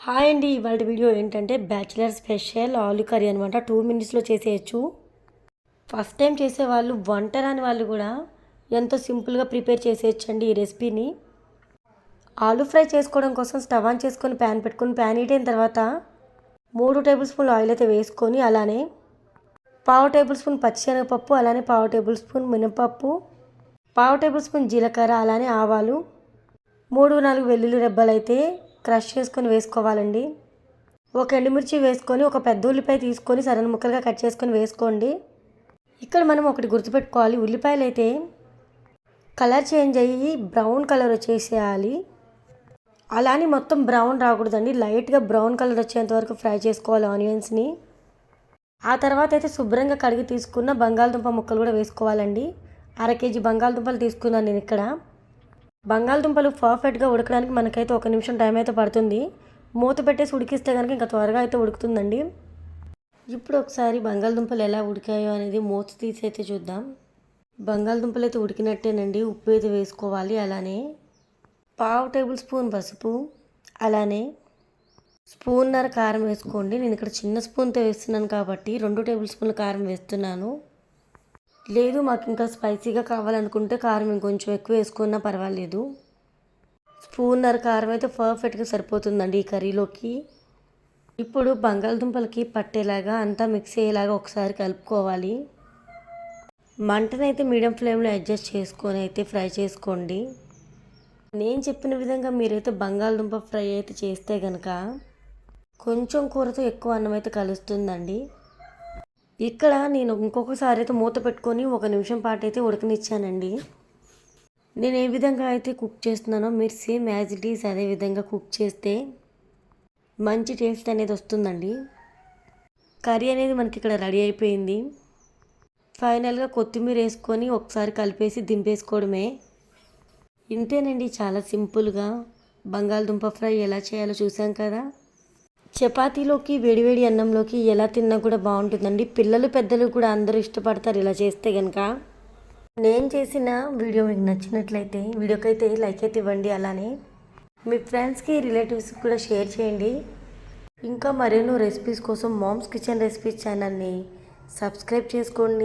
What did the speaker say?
Hi అండి ఇవాళ video ఏంటంటే బ్యాచిలర్ స్పెషల్ ఆలు కర్రీ అనమాట టూ మినిట్స్లో చేసేయచ్చు. ఫస్ట్ టైం చేసేవాళ్ళు వంట రాని వాళ్ళు కూడా ఎంతో సింపుల్గా ప్రిపేర్ చేసేయచ్చు అండి ఈ రెసిపీని. ఆలు ఫ్రై చేసుకోవడం కోసం స్టవ్ ఆన్ చేసుకొని ప్యాన్ పెట్టుకొని ప్యాన్ హీట్ అయిన తర్వాత మూడు టేబుల్ స్పూన్లు ఆయిల్ అయితే వేసుకొని అలానే పావు టేబుల్ స్పూన్ పచ్చిశనగపప్పు అలానే పావు టేబుల్ స్పూన్ మినపప్పు పావు టేబుల్ స్పూన్ జీలకర్ర అలానే ఆవాలు మూడు నాలుగు వెల్లుల్లి రెబ్బలు అయితే క్రష్ చేసుకొని వేసుకోవాలండి. ఒక ఎండుమిర్చి వేసుకొని ఒక పెద్ద ఉల్లిపాయ తీసుకొని సరైన ముక్కలుగా కట్ చేసుకొని వేసుకోండి. ఇక్కడ మనం ఒకటి గుర్తుపెట్టుకోవాలి. ఉల్లిపాయలు అయితే కలర్ చేంజ్ అయ్యి బ్రౌన్ కలర్ వచ్చేసేయాలి. అలానే మొత్తం బ్రౌన్ రాకూడదండి. లైట్గా బ్రౌన్ కలర్ వచ్చేంత వరకు ఫ్రై చేసుకోవాలి ఆనియన్స్ని. ఆ తర్వాత అయితే శుభ్రంగా కడిగి తీసుకున్న బంగాళదుంప ముక్కలు కూడా వేసుకోవాలండి. అర కేజీ బంగాళదుంపలు తీసుకున్నాను నేను ఇక్కడ. బంగాళదుంపలు పర్ఫెక్ట్గా ఉడకడానికి మనకైతే ఒక నిమిషం టైం అయితే పడుతుంది. మూత పెట్టేసి ఉడికిస్తే కనుక ఇంకా త్వరగా అయితే ఉడుకుతుందండి. ఇప్పుడు ఒకసారి బంగాళదుంపలు ఎలా ఉడికాయో అనేది మూత తీసి అయితే చూద్దాం. బంగాళదుంపలు అయితే ఉడికినట్టేనండి. ఉప్పు అయితే వేసుకోవాలి అలానే. పావు టేబుల్ స్పూన్ పసుపు అలానే స్పూన్నర కారం వేసుకోండి. నేను ఇక్కడ చిన్న స్పూన్తో వేస్తున్నాను కాబట్టి రెండు టేబుల్ స్పూన్ల కారం వేస్తున్నాను. లేదు మాకు ఇంకా స్పైసీగా కావాలనుకుంటే కారం ఇంకొంచెం ఎక్కువ వేసుకున్నా పర్వాలేదు. స్పూన్నర కారం అయితే పర్ఫెక్ట్గా సరిపోతుందండి ఈ కర్రీలోకి. ఇప్పుడు బంగాళదుంపలకి పట్టేలాగా అంతా మిక్స్ అయ్యేలాగా ఒకసారి కలుపుకోవాలి. మంటనైతే మీడియం ఫ్లేమ్లో అడ్జస్ట్ చేసుకొని అయితే ఫ్రై చేసుకోండి. నేను చెప్పిన విధంగా మీరైతే బంగాళదుంప ఫ్రై అయితే చేస్తే కనుక కొంచెం కూరతో ఎక్కువ అన్నం అయితే కలుస్తుందండి. ఇక్కడ నేను ఇంకొకసారి అయితే మూత పెట్టుకొని ఒక నిమిషం పాటు అయితే ఉడకనిచ్చానండి. నేను ఏ విధంగా అయితే కుక్ చేస్తున్నానో మీరు సేమ్ యాజ్ ఇట్ ఈస్ అదే విధంగా కుక్ చేస్తే మంచి టేస్ట్ అనేది వస్తుందండి. కర్రీ అనేది మనకి ఇక్కడ రెడీ అయిపోయింది. ఫైనల్గా కొత్తిమీర వేసుకొని ఒకసారి కలిపేసి దింపేసుకోవడమే. ఇంతేనండి చాలా సింపుల్గా. బంగాళదుంప ఫ్రై ఎలా చేయాలో చూసాం కదా. చపాతీలోకి వేడివేడి అన్నంలోకి ఎలా తిన్నా కూడా బాగుంటుందండి. పిల్లలు పెద్దలు కూడా అందరూ ఇష్టపడతారు ఇలా చేస్తే కనుక నేను చేసిన వీడియో మీకు నచ్చినట్లయితే వీడియోకైతే లైక్ అయితే ఇవ్వండి అలానే. మీ ఫ్రెండ్స్కి రిలేటివ్స్కి కూడా షేర్ చేయండి. ఇంకా మరెన్నో రెసిపీస్ కోసం మామ్స్ కిచెన్ రెసిపీస్ ఛానల్ని సబ్స్క్రైబ్ చేసుకోండి.